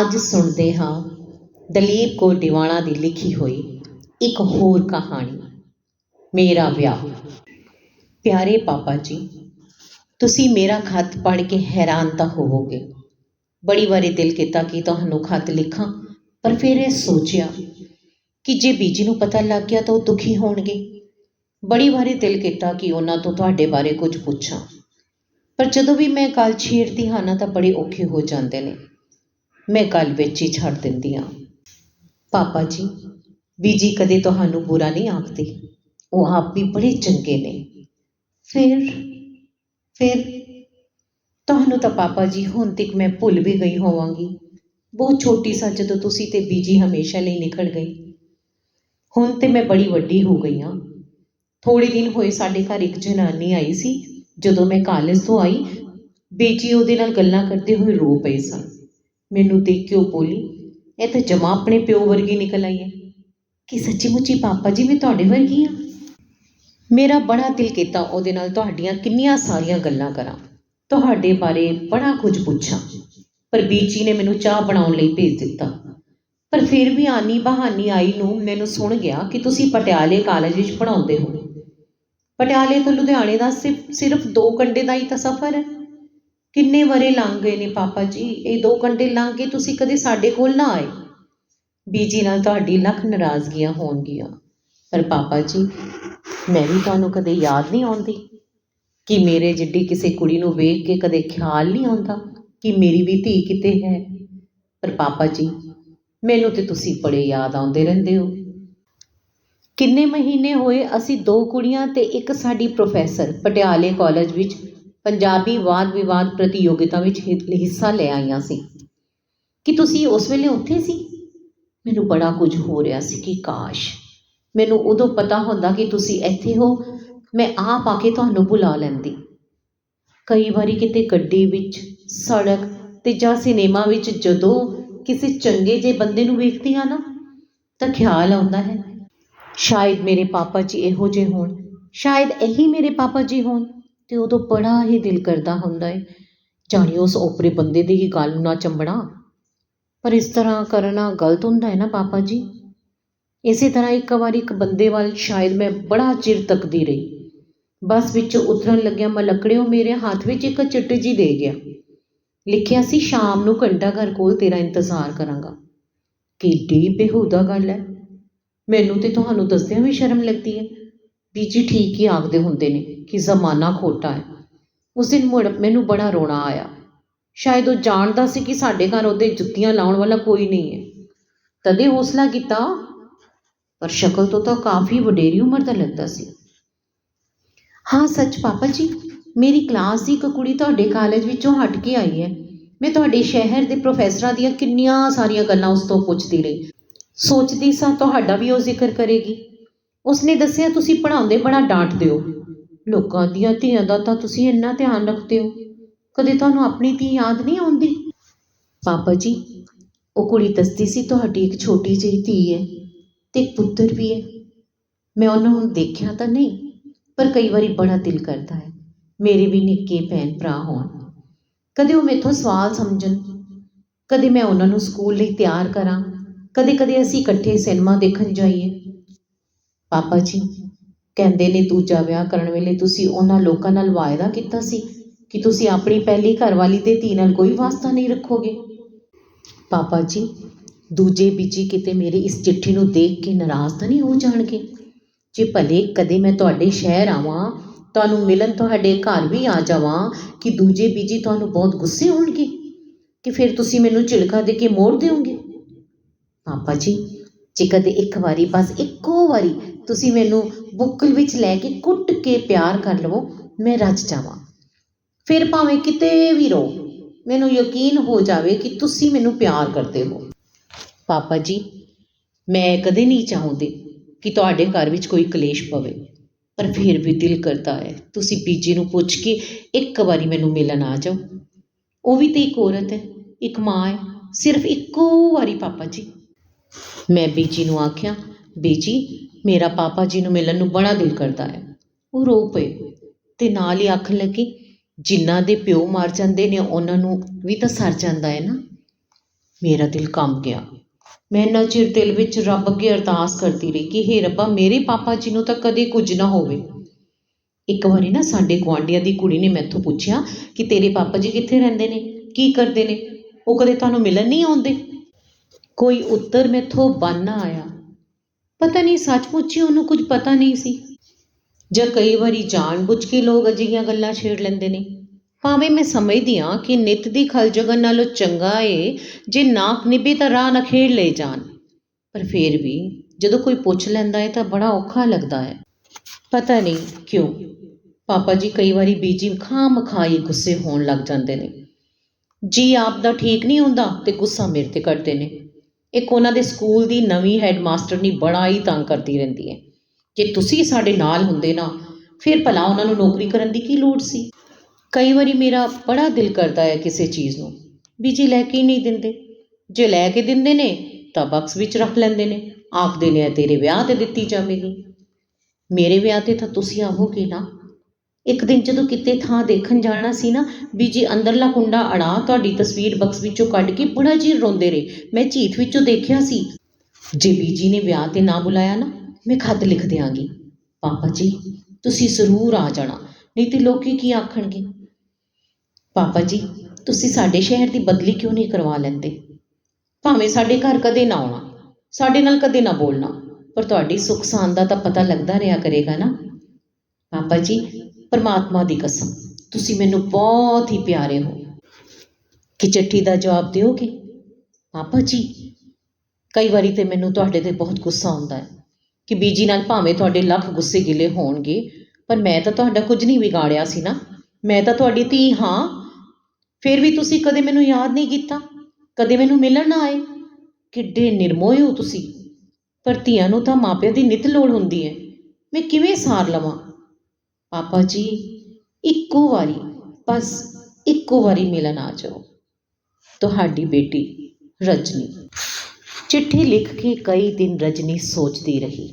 ਅੱਜ ਸੁਣਦੇ ਹਾਂ ਦਲੀਪ ਕੌਰ ਟਿਵਾਣਾ ਦੀ ਲਿਖੀ ਹੋਈ ਇੱਕ ਹੋਰ ਕਹਾਣੀ, ਮੇਰਾ ਵਿਆਹ। ਪਿਆਰੇ ਪਾਪਾ ਜੀ, ਤੁਸੀਂ ਮੇਰਾ ਖੱਤ ਪੜ੍ਹ ਕੇ ਹੈਰਾਨ ਤਾਂ ਹੋਵੋਗੇ। ਬੜੀ ਵਾਰੀ ਦਿਲ ਕੀਤਾ ਕਿ ਤੁਹਾਨੂੰ ਖੱਤ ਲਿਖਾਂ, ਪਰ ਫਿਰ ਇਹ ਸੋਚਿਆ ਕਿ ਜੇ ਬੀਜੀ ਨੂੰ ਪਤਾ ਲੱਗ ਗਿਆ ਤਾਂ ਉਹ ਦੁਖੀ ਹੋਣਗੇ। ਬੜੀ ਵਾਰੀ ਦਿਲ ਕੀਤਾ ਕਿ ਉਹਨਾਂ ਤੋਂ ਤੁਹਾਡੇ ਬਾਰੇ ਕੁਝ ਪੁੱਛਾਂ। ਪਰ ਜਦੋਂ ਵੀ ਮੈਂ ਗੱਲ ਛੇੜਦੀ ਹਾਂ ਨਾ ਤਾਂ ਬੜੇ ਔਖੇ ਹੋ ਜਾਂਦੇ ਨੇ। ਮੈਂ ਗੱਲ ਵਿੱਚ ਹੀ ਛੱਡ ਦਿੰਦੀ ਹਾਂ। ਪਾਪਾ ਜੀ ਬੀਜੀ ਕਦੇ ਤੁਹਾਨੂੰ ਬੁਰਾ ਨਹੀਂ ਆਖਦੇ। ਉਹ ਆਪ ਵੀ ਬੜੇ ਚੰਗੇ ਨੇ। ਫਿਰ ਫਿਰ ਤੁਹਾਨੂੰ ਤਾਂ ਪਾਪਾ ਜੀ ਹੁਣ ਤੱਕ ਮੈਂ ਭੁੱਲ ਵੀ ਗਈ ਹੋਵਾਂਗੀ। ਬਹੁਤ ਛੋਟੀ ਸਾਂ ਜਦੋਂ ਤੁਸੀਂ ਤੇ ਬੀਜੀ ਹਮੇਸ਼ਾ ਲਈ ਨਿਕਲ ਗਈ ਹੁਣ ਤੇ ਮੈਂ ਬੜੀ ਵੱਡੀ ਹੋ ਗਈ ਹਾਂ। ਥੋੜੇ ਦਿਨ ਹੋਏ ਸਾਡੇ ਘਰ ਇੱਕ ਜਨਾਨੀ ਆਈ ਸੀ। ਜਦੋਂ ਮੈਂ ਕਾਲਜ ਤੋਂ ਆਈ, ਬੀਜੀ ਉਹਦੇ ਨਾਲ ਗੱਲਾਂ ਕਰਦੇ ਹੋਏ ਰੋ ਪਈ ਸਨ ਮੈਨੂੰ ਦੇਖ ਕੇ ਉਹ ਬੋਲੀ, ਇਹ ਤਾਂ ਜਮਾ ਆਪਣੇ ਪਿਓ ਵਰਗੀ ਨਿਕਲ ਆਈ ਹੈ। ਕਿ ਸੱਚੀ ਮੁੱਚੀ ਪਾਪਾ ਜੀ ਮੈਂ ਤੁਹਾਡੇ ਵਰਗੀ ਹਾਂ ਮੇਰਾ ਬੜਾ ਦਿਲ ਕੀਤਾ ਉਹਦੇ ਨਾਲ ਤੁਹਾਡੀਆਂ ਕਿੰਨੀਆਂ ਸਾਰੀਆਂ ਗੱਲਾਂ ਕਰਾਂ। ਤੁਹਾਡੇ ਬਾਰੇ ਬੜਾ ਕੁਝ ਪੁੱਛਾਂ। ਪਰ ਬੀਚੀ ਨੇ ਮੈਨੂੰ ਚਾਹ ਬਣਾਉਣ ਲਈ ਭੇਜ ਦਿੱਤਾ। ਪਰ ਫਿਰ ਵੀ ਆਨੀ ਬਹਾਨੀ ਆਈ ਨੂੰ ਮੈਨੂੰ ਸੁਣ ਗਿਆ ਕਿ ਤੁਸੀਂ ਪਟਿਆਲੇ ਕਾਲਜ ਵਿੱਚ ਪੜ੍ਹਾਉਂਦੇ ਹੋ। ਪਟਿਆਲੇ ਤੋਂ ਲੁਧਿਆਣੇ ਦਾ ਸਿਰਫ ਸਿਰਫ 2 ਘੰਟੇ ਦਾ ਹੀ ਤਾਂ ਸਫ਼ਰ ਹੈ। ਕਿੰਨੇ ਵਰੇ ਲੰਘ ਗਏ ਨੇ ਪਾਪਾ ਜੀ? ਇਹ 2 ਘੰਟੇ ਲੰਘ ਕੇ ਤੁਸੀਂ ਕਦੇ ਸਾਡੇ ਕੋਲ ਨਾ ਆਏ। ਬੀਜੀ ਨਾਲ ਤੁਹਾਡੀ ਲੱਖ ਨਾਰਾਜ਼ਗੀਆਂ ਹੋਣਗੀਆਂ। ਪਰ ਪਾਪਾ ਜੀ, ਮੈਂ ਵੀ ਤੁਹਾਨੂੰ ਕਦੇ ਯਾਦ ਨਹੀਂ ਆਉਂਦੀ ਕਿ ਮੇਰੇ ਜਿੱਡੀ ਕਿਸੇ ਕੁੜੀ ਨੂੰ ਵੇਖ ਕੇ ਕਦੇ ਖਿਆਲ ਨਹੀਂ ਆਉਂਦਾ ਕਿ ਮੇਰੀ ਵੀ ਧੀ ਕਿਤੇ ਹੈ। ਪਰ ਪਾਪਾ ਜੀ, ਮੈਨੂੰ ਤੇ ਤੁਸੀਂ ਬੜੇ ਯਾਦ ਆਉਂਦੇ ਰਹਿੰਦੇ ਹੋ। ਕਿੰਨੇ ਮਹੀਨੇ ਹੋਏ ਅਸੀਂ ਦੋ ਕੁੜੀਆਂ ਤੇ ਇੱਕ ਸਾਡੀ ਪ੍ਰੋਫੈਸਰ ਪਟਿਆਲੇ ਕਾਲਜ ਵਿੱਚ ਪੰਜਾਬੀ ਵਾਦ ਵਿਵਾਦ ਪ੍ਰਤੀਯੋਗਿਤਾ ਵਿੱਚ ਹਿ- ਹਿੱਸਾ ਲੈ ਆਈਆਂ ਸੀ। ਕਿ ਤੁਸੀਂ ਉਸ ਵੇਲੇ ਉੱਥੇ ਸੀ? ਮੈਨੂੰ ਬੜਾ ਕੁਝ ਹੋ ਰਿਹਾ ਸੀ ਕਿ ਕਾਸ਼। ਮੈਨੂੰ ਉਦੋਂ ਪਤਾ ਹੁੰਦਾ ਕਿ ਤੁਸੀਂ ਇੱਥੇ ਹੋ, ਮੈਂ ਆਪ ਆ ਕੇ ਤੁਹਾਨੂੰ ਬੁਲਾ ਲੈਂਦੀ। ਕਈ ਵਾਰੀ ਕਿਤੇ ਗੱਡੀ ਵਿੱਚ, ਸੜਕ ਤੇ ਜਾਂ ਸਿਨੇਮਾ ਵਿੱਚ ਜਦੋਂ ਕਿਸੇ ਚੰਗੇ ਜੇ ਬੰਦੇ ਨੂੰ ਵੇਖਦੀ ਆ ਨਾ, ਤਾਂ ਖਿਆਲ ਆਉਂਦਾ ਹੈ, ਸ਼ਾਇਦ ਮੇਰੇ ਪਾਪਾ ਜੀ ਇਹੋ ਜਿਹੇ ਹੋਣ। ਸ਼ਾਇਦ ਇਹੀ ਮੇਰੇ ਪਾਪਾ ਜੀ ਹੋਣ। ਅਤੇ ਉਦੋਂ ਬੜਾ ਹੀ ਦਿਲ ਕਰਦਾ ਹੁੰਦਾ ਹੈ ਜਾਣੀ ਉਸ ਓਪਰੇ ਬੰਦੇ ਦੀ ਹੀ ਗੱਲ ਨੂੰ ਨਾ ਚੰਬੜਾ ਪਰ ਇਸ ਤਰ੍ਹਾਂ ਕਰਨਾ ਗਲਤ ਹੁੰਦਾ ਹੈ ਨਾ ਪਾਪਾ ਜੀ। ਇਸੇ ਤਰ੍ਹਾਂ ਇੱਕ ਵਾਰ ਇੱਕ ਬੰਦੇ ਵੱਲ ਸ਼ਾਇਦ ਮੈਂ ਬੜਾ ਚਿਰ ਤੱਕਦੀ ਰਹੀ। ਬੱਸ ਵਿੱਚੋਂ ਉਤਰਨ ਲੱਗਿਆ ਮਲਕੜਿਓ ਮੇਰੇ ਹੱਥ ਵਿੱਚ ਇੱਕ ਚਿੱਠੀ ਜੀ ਦੇ ਗਿਆ। ਲਿਖਿਆ ਸੀ, ਸ਼ਾਮ ਨੂੰ ਘੰਟਾ ਘਰ ਕੋਲ ਤੇਰਾ ਇੰਤਜ਼ਾਰ ਕਰਾਂਗਾ। ਕਿੱਡੀ ਬੇਹੂਦਾ ਗੱਲ ਹੈ। ਮੈਨੂੰ ਤੇ ਤੁਹਾਨੂੰ ਦੱਸਦਿਆਂ ਵੀ ਸ਼ਰਮ ਲੱਗਦੀ ਹੈ। ਵੀ ਜੀ ਠੀਕ ਹੀ ਆਖਦੇ ਹੁੰਦੇ ਨੇ। ਕਿ ਜ਼ਮਾਨਾ ਖੋਟਾ ਹੈ। ਉਸ ਦਿਨ ਮੁੜ ਮੈਨੂੰ ਬੜਾ ਰੋਣਾ ਆਇਆ। ਸ਼ਾਇਦ ਉਹ ਜਾਣਦਾ ਸੀ ਕਿ ਸਾਡੇ ਘਰ ਉਹਦੇ ਜੁੱਤੀਆਂ ਲਾਉਣ ਵਾਲਾ ਕੋਈ ਨਹੀਂ ਹੈ। ਤਦੇ ਹੌਸਲਾ ਕੀਤਾ, ਪਰ ਸ਼ਕਲ ਤੋਂ ਤਾਂ ਕਾਫੀ ਵਡੇਰੀ ਉਮਰ ਦਾ ਲੱਗਦਾ ਸੀ। ਹਾਂ, ਸੱਚ ਪਾਪਾ ਜੀ, ਮੇਰੀ ਕਲਾਸ ਦੀ ਇੱਕ ਕੁੜੀ ਤੁਹਾਡੇ ਕਾਲਜ ਵਿੱਚੋਂ ਹਟ ਕੇ ਆਈ ਹੈ। ਮੈਂ ਤੁਹਾਡੇ ਸ਼ਹਿਰ ਦੇ ਪ੍ਰੋਫੈਸਰਾਂ ਦੀਆਂ ਕਿੰਨੀਆਂ ਸਾਰੀਆਂ ਗੱਲਾਂ ਉਸ ਤੋਂ ਪੁੱਛਦੀ ਰਹੀ। ਸੋਚਦੀ ਸਾਂ ਤੁਹਾਡਾ ਵੀ ਉਹ ਜ਼ਿਕਰ ਕਰੇਗੀ। ਉਸਨੇ ਦੱਸਿਆ, ਤੁਸੀਂ ਪੜ੍ਹਾਉਂਦੇ ਬੜਾ ਡਾਂਟਦੇ ਹੋ ਲੋਕਾਂ ਦੀਆਂ ਧੀਆਂ ਦਾ ਤਾਂ ਤੁਸੀਂ ਇੰਨਾ ਧਿਆਨ ਰੱਖਦੇ ਹੋ। ਕਦੇ ਤੁਹਾਨੂੰ ਆਪਣੀ ਧੀ ਯਾਦ ਨਹੀਂ ਆਉਂਦੀ? ਪਾਪਾ ਜੀ, ਉਹ ਕੁੜੀ ਦੱਸਦੀ ਸੀ ਤੁਹਾਡੀ ਇੱਕ ਛੋਟੀ ਜਿਹੀ ਧੀ ਹੈ ਤੇ ਇੱਕ ਪੁੱਤਰ ਵੀ ਹੈ। ਮੈਂ ਉਹਨਾਂ ਨੂੰ ਦੇਖਿਆ ਤਾਂ ਨਹੀਂ, ਪਰ ਕਈ ਵਾਰੀ ਬੜਾ ਦਿਲ ਕਰਦਾ ਹੈ। ਮੇਰੇ ਵੀ ਨਿੱਕੇ ਭੈਣ ਭਰਾ ਹੋਣ। ਕਦੇ ਉਹ ਮੇਥੋਂ ਸਵਾਲ ਸਮਝਣ, ਕਦੇ ਮੈਂ ਉਹਨਾਂ ਨੂੰ ਸਕੂਲ ਲਈ ਤਿਆਰ ਕਰਾਂ ਕਦੇ ਕਦੇ ਅਸੀਂ ਇਕੱਠੇ ਸਿਨੇਮਾ ਦੇਖਣ ਜਾਈਏ। ਪਾਪਾ ਜੀ ਕਹਿੰਦੇ ਨੇ ਦੂਜਾ ਵਿਆਹ ਕਰਨ ਵੇਲੇ ਤੁਸੀਂ ਉਹਨਾਂ ਲੋਕਾਂ ਨਾਲ ਵਾਅਦਾ ਕੀਤਾ ਸੀ ਕਿ ਤੁਸੀਂ ਆਪਣੀ ਪਹਿਲੀ ਘਰਵਾਲੀ ਦੇ ਧੀ ਨਾਲ ਕੋਈ ਵਾਸਤਾ ਨਹੀਂ ਰੱਖੋਗੇ? ਪਾਪਾ ਜੀ, ਦੂਜੇ ਬੀਜੀ ਕਿਤੇ ਮੇਰੀ ਇਸ ਚਿੱਠੀ ਨੂੰ ਦੇਖ ਕੇ ਨਾਰਾਜ਼ ਤਾਂ ਨਹੀਂ ਹੋ ਜਾਣਗੇ? ਜੇ ਭਲੇ ਕਦੇ ਮੈਂ ਤੁਹਾਡੇ ਸ਼ਹਿਰ ਆਵਾਂ, ਤੁਹਾਨੂੰ ਮਿਲਣ ਤੁਹਾਡੇ ਘਰ ਵੀ ਆ ਜਾਵਾਂ, ਕਿ ਦੂਜੇ ਬੀਜੀ ਤੁਹਾਨੂੰ ਬਹੁਤ ਗੁੱਸੇ ਹੋਣਗੇ? ਕਿ ਫਿਰ ਤੁਸੀਂ ਮੈਨੂੰ ਝਿੜਕਾ ਦੇ ਕੇ ਮੋੜ ਦਿਓਗੇ ਪਾਪਾ ਜੀ ਜੇ ਕਦੇ ਇੱਕ ਵਾਰੀ ਬਸ ਇੱਕੋ ਵਾਰੀ ਤੁਸੀਂ ਮੈਨੂੰ ਬੁੱਕਲ ਵਿੱਚ ਲੈ ਕੇ ਕੁੱਟ ਕੇ ਪਿਆਰ ਕਰ ਲਵੋ, ਮੈਂ ਰੱਜ ਜਾਵਾਂ। ਫਿਰ ਭਾਵੇਂ ਕਿਤੇ ਵੀ ਰਹੋ, ਮੈਨੂੰ ਯਕੀਨ ਹੋ ਜਾਵੇ ਕਿ ਤੁਸੀਂ ਮੈਨੂੰ ਪਿਆਰ ਕਰਦੇ ਹੋ। ਪਾਪਾ ਜੀ, ਮੈਂ ਕਦੇ ਨਹੀਂ ਚਾਹੁੰਦੀ ਕਿ ਤੁਹਾਡੇ ਘਰ ਵਿੱਚ ਕੋਈ ਕਲੇਸ਼ ਪਵੇ, ਪਰ ਫਿਰ ਵੀ ਦਿਲ ਕਰਦਾ ਹੈ। ਤੁਸੀਂ ਬੀਜੀ ਨੂੰ ਪੁੱਛ ਕੇ ਇੱਕ ਵਾਰੀ ਮੈਨੂੰ ਮਿਲਣ ਆ ਜਾਓ। ਉਹ ਵੀ ਤੇ ਇੱਕ ਔਰਤ ਹੈ, ਇੱਕ ਮਾਂ ਹੈ, ਸਿਰਫ ਇੱਕੋ ਵਾਰੀ ਪਾਪਾ ਜੀ। ਮੈਂ ਬੀਜੀ ਨੂੰ ਆਖਿਆ ਬੀਜੀ, ਮੇਰਾ ਪਾਪਾ ਜੀ ਨੂੰ ਮਿਲਣ ਨੂੰ ਬੜਾ ਦਿਲ ਕਰਦਾ ਹੈ। ਉਹ ਰੋ ਪਏ ਤੇ ਨਾਲ ਹੀ ਆਖਣ ਲੱਗੀ ਜਿਨ੍ਹਾਂ ਦੇ ਪਿਓ ਮਰ ਜਾਂਦੇ ਨੇ, ਉਹਨਾਂ ਨੂੰ ਵੀ ਤਾਂ ਸਰ ਜਾਂਦਾ ਹੈ ਨਾ। ਮੇਰਾ ਦਿਲ ਕੰਬ ਗਿਆ। ਮੈਂ ਇੰਨਾ ਚਿਰ ਦਿਲ ਵਿੱਚ ਰੱਬ ਅੱਗੇ ਅਰਦਾਸ ਕਰਦੀ ਰਹੀ ਕਿ, ਹੇ ਰੱਬਾ, ਮੇਰੇ ਪਾਪਾ ਜੀ ਨੂੰ ਤਾਂ ਕਦੇ ਕੁਝ ਨਾ ਹੋਵੇ। ਇੱਕ ਵਾਰੀ ਨਾ ਸਾਡੇ ਗੁਆਂਢੀਆਂ ਦੀ ਕੁੜੀ ਨੇ ਮੈਥੋਂ ਪੁੱਛਿਆ ਕਿ ਤੇਰੇ ਪਾਪਾ ਜੀ ਕਿੱਥੇ ਰਹਿੰਦੇ ਨੇ, ਕੀ ਕਰਦੇ ਨੇ? ਉਹ ਕਦੇ ਤੁਹਾਨੂੰ ਮਿਲਣ ਨਹੀਂ ਆਉਂਦੇ? ਕੋਈ ਉੱਤਰ ਮੈਥੋਂ ਬੰਨ ਨਾ ਆਇਆ। ਪਤਾ ਨਹੀਂ, ਸੱਚਮੁੱਚ ਹੀ ਉਹਨੂੰ ਕੁਝ ਪਤਾ ਨਹੀਂ ਸੀ। ਜਾਂ ਕਈ ਵਾਰੀ ਜਾਣ-ਬੁੱਝ ਕੇ ਲੋਕ ਅਜਿਹੀਆਂ ਗੱਲਾਂ ਛੇੜ ਲੈਂਦੇ ਨੇ। ਭਾਵੇਂ ਮੈਂ ਸਮਝਦੀ ਹਾਂ ਕਿ ਨਿੱਤ ਦੀ ਖਲ ਜਗਨ ਨਾਲੋਂ ਚੰਗਾ ਏ, ਜੇ ਨਾਕ ਨਿਭੇ ਤਾਂ ਰਾਹ ਨਾ ਖੇਡ ਲਏ ਜਾਣ। ਪਰ ਫੇਰ ਵੀ ਜਦੋਂ ਕੋਈ ਪੁੱਛ ਲੈਂਦਾ ਹੈ ਤਾਂ ਬੜਾ ਔਖਾ ਲੱਗਦਾ ਹੈ। ਪਤਾ ਨਹੀਂ ਕਿਉਂ, ਪਾਪਾ ਜੀ ਕਈ ਵਾਰੀ ਬੀਜੀ ਖਾਮ ਖਾਈ ਗੁੱਸੇ ਹੋਣ ਲੱਗ ਜਾਂਦੇ ਨੇ। ਜੀ ਆਪ ਦਾ ਠੀਕ ਨਹੀਂ ਹੁੰਦਾ ਤੇ ਗੁੱਸਾ ਮੇਰੇ ਤੇ ਕਰਦੇ ਨੇ। ਇੱਕ ਉਹਨਾਂ ਦੇ ਸਕੂਲ ਦੀ ਨਵੀਂ ਹੈਡਮਾਸਟਰਨੀ ਬੜਾ ਹੀ ਤੰਗ ਕਰਦੀ ਰਹਿੰਦੀ ਹੈ। ਜੇ ਤੁਸੀਂ ਸਾਡੇ ਨਾਲ ਹੁੰਦੇ ਨਾ, ਫਿਰ ਭਲਾ ਉਹਨਾਂ ਨੂੰ ਨੌਕਰੀ ਕਰਨ ਦੀ ਕੀ ਲੋੜ ਸੀ? ਕਈ ਵਾਰੀ ਮੇਰਾ ਬੜਾ ਦਿਲ ਕਰਦਾ ਹੈ ਕਿਸੇ ਚੀਜ਼ ਨੂੰ, ਵੀ ਬੀਜੀ ਲੈ ਕੇ ਹੀ ਨਹੀਂ ਦਿੰਦੇ। ਜੇ ਲੈ ਕੇ ਦਿੰਦੇ ਨੇ, ਤਾਂ ਬਕਸ ਵਿੱਚ ਰੱਖ ਲੈਂਦੇ ਨੇ ਆਖਦੇ ਨੇ ਤੇਰੇ ਵਿਆਹ ਤੇ ਦਿੱਤੀ ਜਾਵੇਗੀ। ਮੇਰੇ ਵਿਆਹ ਤੇ ਤਾਂ ਤੁਸੀਂ ਆਵੋਗੇ ਨਾ। ਇੱਕ ਦਿਨ ਜਦੋਂ ਕਿਤੇ ਥਾਂ ਦੇਖਣ ਜਾਣਾ ਸੀ ਨਾ ਬੀਜੀ ਅੰਦਰਲਾ ਕੁੰਡਾ ਅੜਾ ਤੁਹਾਡੀ ਤਸਵੀਰ ਬਕਸ ਵਿੱਚੋਂ ਕੱਢ ਕੇ ਬੜਾ ਚਿਰ ਰੋਂਦੇ ਰਹੇ। ਮੈਂ ਝੀਠ ਵਿੱਚੋਂ ਦੇਖਿਆ ਸੀ। ਜੇ ਬੀਜੀ ਨੇ ਵਿਆਹ ਤੇ ਨਾ ਬੁਲਾਇਆ ਨਾ, ਮੈਂ ਖਤ ਲਿਖ ਦਿਆਂਗੀ। ਪਾਪਾ ਜੀ, ਤੁਸੀਂ ਜ਼ਰੂਰ ਆ ਜਾਣਾ, ਨਹੀਂ ਤੇ ਲੋਕੀ ਕੀ ਆਖਣਗੇ? ਪਾਪਾ ਜੀ, ਤੁਸੀਂ ਸਾਡੇ ਸ਼ਹਿਰ ਦੀ ਬਦਲੀ ਕਿਉਂ ਨਹੀਂ ਕਰਵਾ ਲੈਂਦੇ? ਭਾਵੇਂ ਸਾਡੇ ਘਰ ਕਦੇ ਨਾ ਆਉਣਾ, ਸਾਡੇ ਨਾਲ ਕਦੇ ਨਾ ਬੋਲਣਾ, ਪਰ ਤੁਹਾਡੀ ਸੁੱਖ ਸਾਂਦ ਦਾ ਤਾਂ ਪਤਾ ਲੱਗਦਾ ਰਿਹਾ ਕਰੇਗਾ ਨਾ। ਪਾਪਾ ਜੀ ਪਰਮਾਤਮਾ ਦੀ ਕਸਮ। ਤੁਸੀਂ ਮੈਨੂੰ ਬਹੁਤ ਹੀ ਪਿਆਰੇ ਹੋ। ਕਿ ਚਿੱਠੀ ਦਾ ਜਵਾਬ ਦਿਓਗੇ? ਪਾਪਾ ਜੀ, ਕਈ ਵਾਰੀ ਤੇ ਮੈਨੂੰ ਤੁਹਾਡੇ ਤੇ ਬਹੁਤ ਗੁੱਸਾ ਆਉਂਦਾ ਹੈ ਕਿ ਬੀਜੀ ਨਾਲ ਭਾਵੇਂ ਤੁਹਾਡੇ ਲੱਖ ਗੁੱਸੇ ਗਿਲੇ ਹੋਣਗੇ, ਪਰ ਮੈਂ ਤਾਂ ਤੁਹਾਡਾ ਕੁਝ ਨਹੀਂ ਵਿਗਾੜਿਆ ਸੀ ਨਾ। ਮੈਂ ਤਾਂ ਤੁਹਾਡੀ ਧੀ ਹਾਂ। ਫਿਰ ਵੀ ਤੁਸੀਂ ਕਦੇ ਮੈਨੂੰ ਯਾਦ ਨਹੀਂ ਕੀਤਾ? ਕਦੇ ਮੈਨੂੰ ਮਿਲਣ ਨਾ ਆਏ? ਕਿੱਡੇ ਨਿਰਮੋਹ ਹੋ ਤੁਸੀਂ। ਪਰ ਧੀਆਂ ਨੂੰ ਤਾਂ ਮਾਪਿਆਂ ਦੀ ਨਿਤ ਲੋੜ ਹੁੰਦੀ ਹੈ। ਮੈਂ ਕਿਵੇਂ ਸਾਰ ਲਵਾਂ? ਪਾਪਾ ਜੀ, ਇੱਕੋ ਵਾਰੀ, ਬਸ ਇੱਕੋ ਵਾਰੀ ਮਿਲਣ ਆ ਜਾਓ। ਤੁਹਾਡੀ ਬੇਟੀ ਰਜਨੀ। ਚਿੱਠੀ ਲਿਖ ਕੇ ਕਈ ਦਿਨ ਰਜਨੀ ਸੋਚਦੀ ਰਹੀ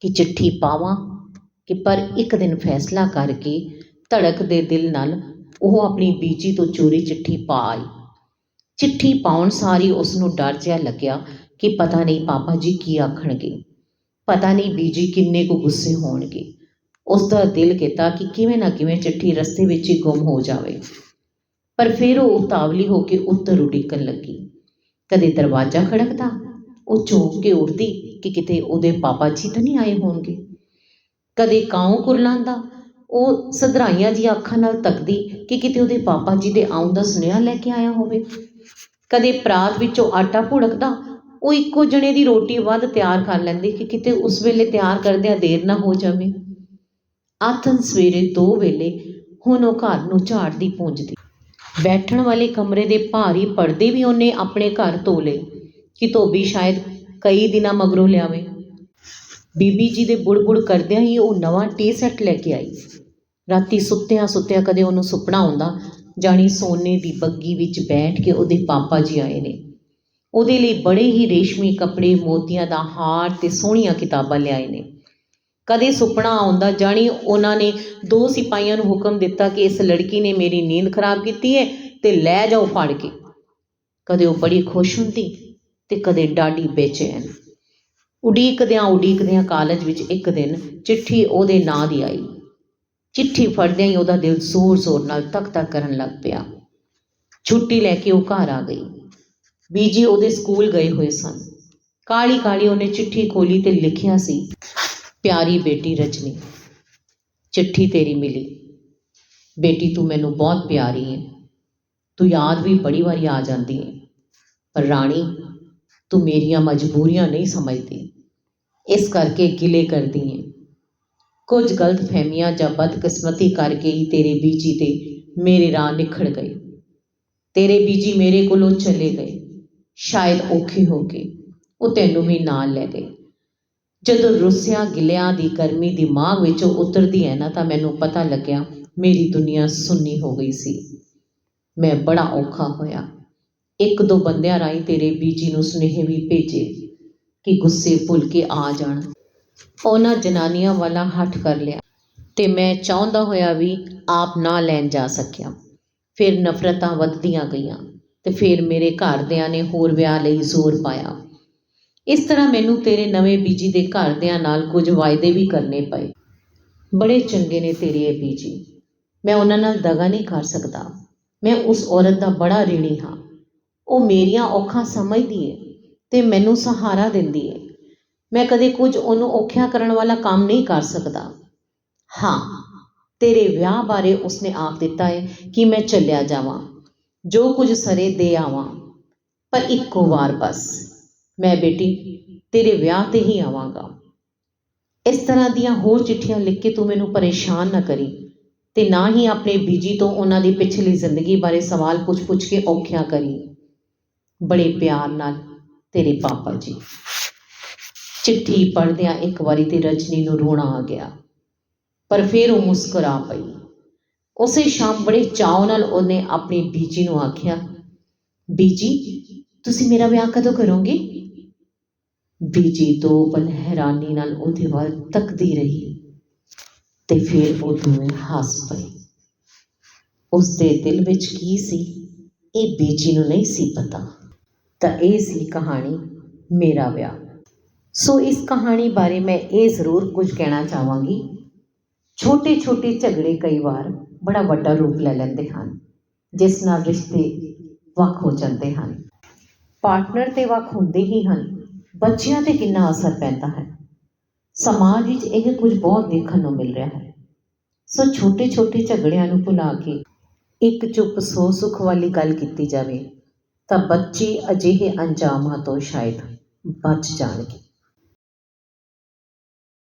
ਕਿ ਚਿੱਠੀ ਪਾਵਾਂ ਕਿ ਪਰ ਇੱਕ ਦਿਨ ਫੈਸਲਾ ਕਰਕੇ ਧੜਕ ਦੇ ਦਿਲ ਨਾਲ ਉਹ ਆਪਣੀ ਬੀਜੀ ਤੋਂ ਚੋਰੀ ਚਿੱਠੀ ਪਾ ਆਈ। ਚਿੱਠੀ ਪਾਉਣ ਸਾਰੀ ਉਸ ਨੂੰ ਡਰ ਜਿਹਾ ਲੱਗਿਆ ਕਿ ਪਤਾ ਨਹੀਂ ਪਾਪਾ ਜੀ ਕੀ ਆਖਣਗੇ। ਪਤਾ ਨਹੀਂ ਬੀਜੀ ਕਿੰਨੇ ਕੁ ਗੁੱਸੇ ਹੋਣਗੇ। ਉਸ ਦਾ ਦਿਲ ਕੀਤਾ ਕਿ ਕਿਵੇਂ ਨਾ ਕਿਵੇਂ ਚਿੱਠੀ ਰਸਤੇ ਵਿੱਚ ਹੀ ਗੁੰਮ ਹੋ ਜਾਵੇ। ਪਰ ਫਿਰ ਉਹ ਉਤਾਵਲੀ ਹੋ ਕੇ ਉੱਤਰ ਉਡੀਕਣ ਲੱਗੀ। ਕਦੇ ਦਰਵਾਜ਼ਾ ਖੜਕਦਾ, ਉਹ ਚੌਂਕ ਕੇ ਉੱਠਦੀ ਕਿ ਕਿਤੇ ਉਹਦੇ ਪਾਪਾ ਜੀ ਤਾਂ ਨਹੀਂ ਆਏ ਹੋਣਗੇ। ਕਦੇ ਕਾਉ ਕੁਰਲਾਂਦਾ, ਉਹ ਸਧਰਾਈਆਂ ਜੀ ਅੱਖਾਂ ਨਾਲ ਤੱਕਦੀ ਕਿ ਕਿਤੇ ਉਹਦੇ ਪਾਪਾ ਜੀ ਦੇ ਆਉਣ ਦਾ ਸੁਨੇਹਾ ਲੈ ਕੇ ਆਇਆ ਹੋਵੇ। ਕਦੇ ਪਰਾਤ ਵਿੱਚੋਂ ਆਟਾ ਭੁੜਕਦਾ, ਉਹ ਇੱਕੋ ਜਣੇ ਦੀ ਰੋਟੀ ਵੱਧ ਤਿਆਰ ਕਰ ਲੈਂਦੀ ਕਿ ਕਿਤੇ ਉਸ ਵੇਲੇ ਤਿਆਰ ਕਰਦਿਆਂ ਦੇਰ ਨਾ ਹੋ ਜਾਵੇ। ਆਥਨ ਸਵੇਰੇ 2 ਵੇਲੇ ਹੁਣ ਉਹ ਘਰ ਨੂੰ ਝਾੜਦੀ ਪੂੰਝਦੀ। ਬੈਠਣ ਵਾਲੇ ਕਮਰੇ ਦੇ ਭਾਰੀ ਪਰਦੇ ਵੀ ਉਹਨੇ ਆਪਣੇ ਘਰ ਧੋ ਲਏ। ਕਿ ਧੋਬੀ ਸ਼ਾਇਦ ਕਈ ਦਿਨਾਂ ਮਗਰੋਂ ਲਿਆਵੇ। ਬੀਬੀ ਜੀ ਦੇ ਬੁੜਬੁੜ ਕਰਦਿਆਂ ਹੀ ਉਹ ਨਵਾਂ ਟੀ ਸੈੱਟ ਲੈ ਕੇ ਆਈ। ਰਾਤੀ ਸੁੱਤਿਆਂ ਸੁੱਤਿਆਂ ਕਦੇ ਉਹਨੂੰ ਸੁਪਨਾ ਆਉਂਦਾ, ਜਾਣੀ ਸੋਨੇ ਦੀ ਬੱਗੀ ਵਿੱਚ ਬੈਠ ਕੇ ਉਹਦੇ ਪਾਪਾ ਜੀ ਆਏ ਨੇ। ਉਹਦੇ ਲਈ ਬੜੇ ਹੀ ਰੇਸ਼ਮੀ ਕੱਪੜੇ ਮੋਤੀਆਂ ਦਾ ਹਾਰ ਤੇ ਸੋਹਣੀਆਂ ਕਿਤਾਬਾਂ ਲਿਆਏ ਨੇ। ਕਦੇ ਸੁਪਨਾ ਆਉਂਦਾ, ਜਾਣੀ ਉਹਨਾਂ ਨੇ ਦੋ ਸਿਪਾਹੀਆਂ ਨੂੰ ਹੁਕਮ ਦਿੱਤਾ ਕਿ ਇਸ ਲੜਕੀ ਨੇ ਮੇਰੀ ਨੀਂਦ ਖਰਾਬ ਕੀਤੀ ਹੈ ਤੇ ਲੈ ਜਾਓ ਫੜ ਕੇ। ਕਦੇ ਉਹ ਬੜੀ ਖੁਸ਼ ਹੁੰਦੀ ਤੇ ਕਦੇ ਡਾਢੀ ਬੇਚੈਨ। ਉਡੀਕਦਿਆਂ ਉਡੀਕਦਿਆਂ ਕਾਲਜ ਵਿੱਚ ਇੱਕ ਦਿਨ ਚਿੱਠੀ ਉਹਦੇ ਨਾਂ ਦੀ ਆਈ। ਚਿੱਠੀ ਫੜਦਿਆਂ ਹੀ ਉਹਦਾ ਦਿਲ ਜ਼ੋਰ-ਜ਼ੋਰ ਨਾਲ ਤੱਕ-ਤੱਕ ਕਰਨ ਲੱਗ ਪਿਆ। ਛੁੱਟੀ ਲੈ ਕੇ ਉਹ ਘਰ ਆ ਗਈ। ਬੀਜੀ ਉਹਦੇ ਸਕੂਲ ਗਏ ਹੋਏ ਸਨ। ਕਾਲੀ ਕਾਲੀ ਉਹਨੇ ਚਿੱਠੀ ਖੋਲੀ ਤੇ ਲਿਖਿਆ ਸੀ ਪਿਆਰੀ ਬੇਟੀ ਰਜਨੀ, ਚਿੱਠੀ ਤੇਰੀ ਮਿਲੀ। ਬੇਟੀ, ਤੂੰ ਮੈਨੂੰ ਬਹੁਤ ਪਿਆਰੀ ਹੈ ਤੂੰ ਯਾਦ ਵੀ ਬੜੀ ਵਾਰੀ ਆ ਜਾਂਦੀ ਹੈ ਪਰ ਰਾਣੀ, ਤੂੰ ਮੇਰੀਆਂ ਮਜਬੂਰੀਆਂ ਨਹੀਂ ਸਮਝਦੀ। ਇਸ ਕਰਕੇ ਗਿਲੇ ਕਰਦੀ ਹੈ ਕੁਝ ਗਲਤ ਫਹਿਮੀਆਂ ਜਾਂ ਬਦਕਿਸਮਤੀ ਕਰਕੇ ਹੀ ਤੇਰੇ ਬੀਜੀ ਤੇ ਮੇਰੇ ਰਾਹ ਨਿਖੜ ਗਏ। ਤੇਰੇ ਬੀਜੀ ਮੇਰੇ ਕੋਲੋਂ ਚਲੇ ਗਏ। ਸ਼ਾਇਦ ਔਖੇ ਹੋ ਕੇ ਉਹ ਤੈਨੂੰ ਵੀ ਨਾਲ ਲੈ ਗਏ। ਜਦੋਂ ਰੁੱਸਿਆਂ ਗਿਲਿਆਂ ਦੀ ਗਰਮੀ ਦਿਮਾਗ ਵਿੱਚੋਂ ਉਤਰਦੀ ਹੈ ਨਾ ਤਾਂ ਮੈਨੂੰ ਪਤਾ ਲੱਗਿਆ ਮੇਰੀ ਦੁਨੀਆ ਸੁੰਨੀ ਹੋ ਗਈ ਸੀ। ਮੈਂ ਬੜਾ ਔਖਾ ਹੋਇਆ। ਇੱਕ ਦੋ ਬੰਦਿਆਂ ਰਾਹੀਂ ਤੇਰੇ ਬੀਜੀ ਨੂੰ ਸੁਨੇਹੇ ਵੀ ਭੇਜੇ ਕਿ ਗੁੱਸੇ ਭੁੱਲ ਕੇ ਆ ਜਾਣ। ਉਹਨਾਂ ਜਨਾਨੀਆਂ ਵਾਲਾ ਹੱਠ ਕਰ ਲਿਆ ਤੇ ਮੈਂ ਚਾਹੁੰਦਾ ਹੋਇਆ ਵੀ ਆਪ ਨਾ ਲੈਣ ਜਾ ਸਕਿਆ। ਫਿਰ ਨਫ਼ਰਤਾਂ ਵੱਧਦੀਆਂ ਗਈਆਂ ਤੇ ਫਿਰ ਮੇਰੇ ਘਰਦਿਆਂ ਨੇ ਹੋਰ ਵਿਆਹ ਲਈ ਜ਼ੋਰ ਪਾਇਆ। ਇਸ ਤਰ੍ਹਾਂ ਮੈਨੂੰ ਤੇਰੇ ਨਵੇਂ ਬੀਜੀ ਦੇ ਘਰਦਿਆਂ ਨਾਲ ਕੁਝ ਵਾਅਦੇ ਵੀ ਕਰਨੇ ਪਏ। ਬੜੇ ਚੰਗੇ ਨੇ ਤੇਰੇ ਇਹ ਬੀਜੀ। ਮੈਂ ਉਹਨਾਂ ਨਾਲ ਦਗਾ ਨਹੀਂ ਕਰ ਸਕਦਾ। ਮੈਂ ਉਸ ਔਰਤ ਦਾ ਬੜਾ ਰਿਣੀ ਹਾਂ। ਉਹ ਮੇਰੀਆਂ ਔਖਾਂ ਸਮਝਦੀ ਏ ਤੇ ਮੈਨੂੰ ਸਹਾਰਾ ਦਿੰਦੀ ਏ। ਮੈਂ ਕਦੇ ਕੁਝ ਉਹਨੂੰ ਔਖਿਆ ਕਰਨ ਵਾਲਾ ਕੰਮ ਨਹੀਂ ਕਰ ਸਕਦਾ। ਹਾਂ, ਤੇਰੇ ਵਿਆਹ ਬਾਰੇ ਉਸਨੇ ਆਖ ਦਿੱਤਾ ਹੈ ਕਿ ਮੈਂ ਚੱਲਿਆ ਜਾਵਾਂ। ਜੋ ਕੁਝ ਸਰੇ ਦੇ ਆਵਾਂ। ਪਰ ਇੱਕੋ ਵਾਰ ਬਸ। ਮੈਂ ਬੇਟੀ, ਤੇਰੇ ਵਿਆਹ ਤੇ ਹੀ ਆਵਾਂਗਾ। ਇਸ ਤਰ੍ਹਾਂ ਦੀਆਂ ਹੋਰ ਚਿੱਠੀਆਂ ਲਿਖ ਕੇ ਤੂੰ ਮੈਨੂੰ ਪਰੇਸ਼ਾਨ ਨਾ ਕਰੀ ਤੇ ਨਾ ਹੀ ਆਪਣੇ ਬੀਜੀ ਤੋਂ ਉਹਨਾਂ ਦੀ ਪਿਛਲੀ ਜ਼ਿੰਦਗੀ ਬਾਰੇ ਸਵਾਲ ਪੁੱਛ-ਪੁੱਛ ਕੇ ਔਖਿਆ ਕਰੀ। ਬੜੇ ਪਿਆਰ ਨਾਲ, ਤੇਰੇ ਪਾਪਾ ਜੀ। ਚਿੱਠੀ ਪੜ੍ਹਦਿਆਂ ਇੱਕ ਵਾਰੀ ਤੇ ਰਜਨੀ ਨੂੰ ਰੋਣਾ ਆ ਗਿਆ, ਪਰ ਫਿਰ ਉਹ ਮੁਸਕਰਾ ਪਈ। ਉਸੇ ਸ਼ਾਮ ਬੜੇ ਚਾਅ ਨਾਲ ਉਹਨੇ ਆਪਣੀ ਬੀਜੀ ਨੂੰ ਆਖਿਆ, ਬੀਜੀ, ਤੁਸੀਂ ਮੇਰਾ ਵਿਆਹ ਕਦੋਂ ਕਰੋਗੇ? ਬੀਜੀ ਦੋ ਪਲ ਹੈਰਾਨੀ ਨਾਲ ਉਹਦੇ ਵੱਲ ਤੱਕਦੀ ਰਹੀ ਤੇ ਫਿਰ ਉਹ ਦੋਵੇਂ ਹੱਸ ਪਏ। ਉਸ ਦੇ ਦਿਲ ਵਿੱਚ ਕੀ ਸੀ? ਇਹ ਬੀਜੀ ਨੂੰ ਨਹੀਂ ਸੀ ਪਤਾ। ਤਾਂ ਇਹ ਸੀ ਕਹਾਣੀ ਮੇਰਾ ਵਿਆਹ। ਸੋ ਇਸ ਕਹਾਣੀ ਬਾਰੇ ਮੈਂ ਇਹ ਜ਼ਰੂਰ ਕੁਝ ਕਹਿਣਾ ਚਾਹਾਂਗੀ। ਛੋਟੇ ਛੋਟੇ ਝਗੜੇ ਕਈ ਵਾਰ ਬੜਾ ਵੱਡਾ ਰੂਪ ਲੈ ਲੈਂਦੇ ਹਨ, ਜਿਸ ਨਾਲ ਰਿਸ਼ਤੇ ਵੱਖ ਹੋ ਜਾਂਦੇ ਹਨ। ਪਾਰਟਨਰ ਤੇ ਵੱਖ ਹੁੰਦੇ ਹੀ ਹਨ। ਬੱਚਿਆਂ ਤੇ ਕਿੰਨਾ ਅਸਰ ਪੈਂਦਾ ਹੈ। ਸਮਾਜ ਵਿੱਚ ਇਹ ਕੁਝ ਬਹੁਤ ਦੇਖਣ ਨੂੰ ਮਿਲ ਰਿਹਾ ਹੈ। ਸੋ ਛੋਟੇ ਛੋਟੇ ਝਗੜਿਆਂ ਨੂੰ ਭੁਲਾ ਕੇ ਇੱਕ ਚੁੱਪ ਸੋ ਸੁਖ ਵਾਲੀ ਗੱਲ ਕੀਤੀ ਜਾਵੇ, ਤਾਂ ਬੱਚੇ ਅਜਿਹੇ ਅੰਜਾਮਾਂ ਤੋਂ ਸ਼ਾਇਦ ਬਚ ਜਾਣਗੇ।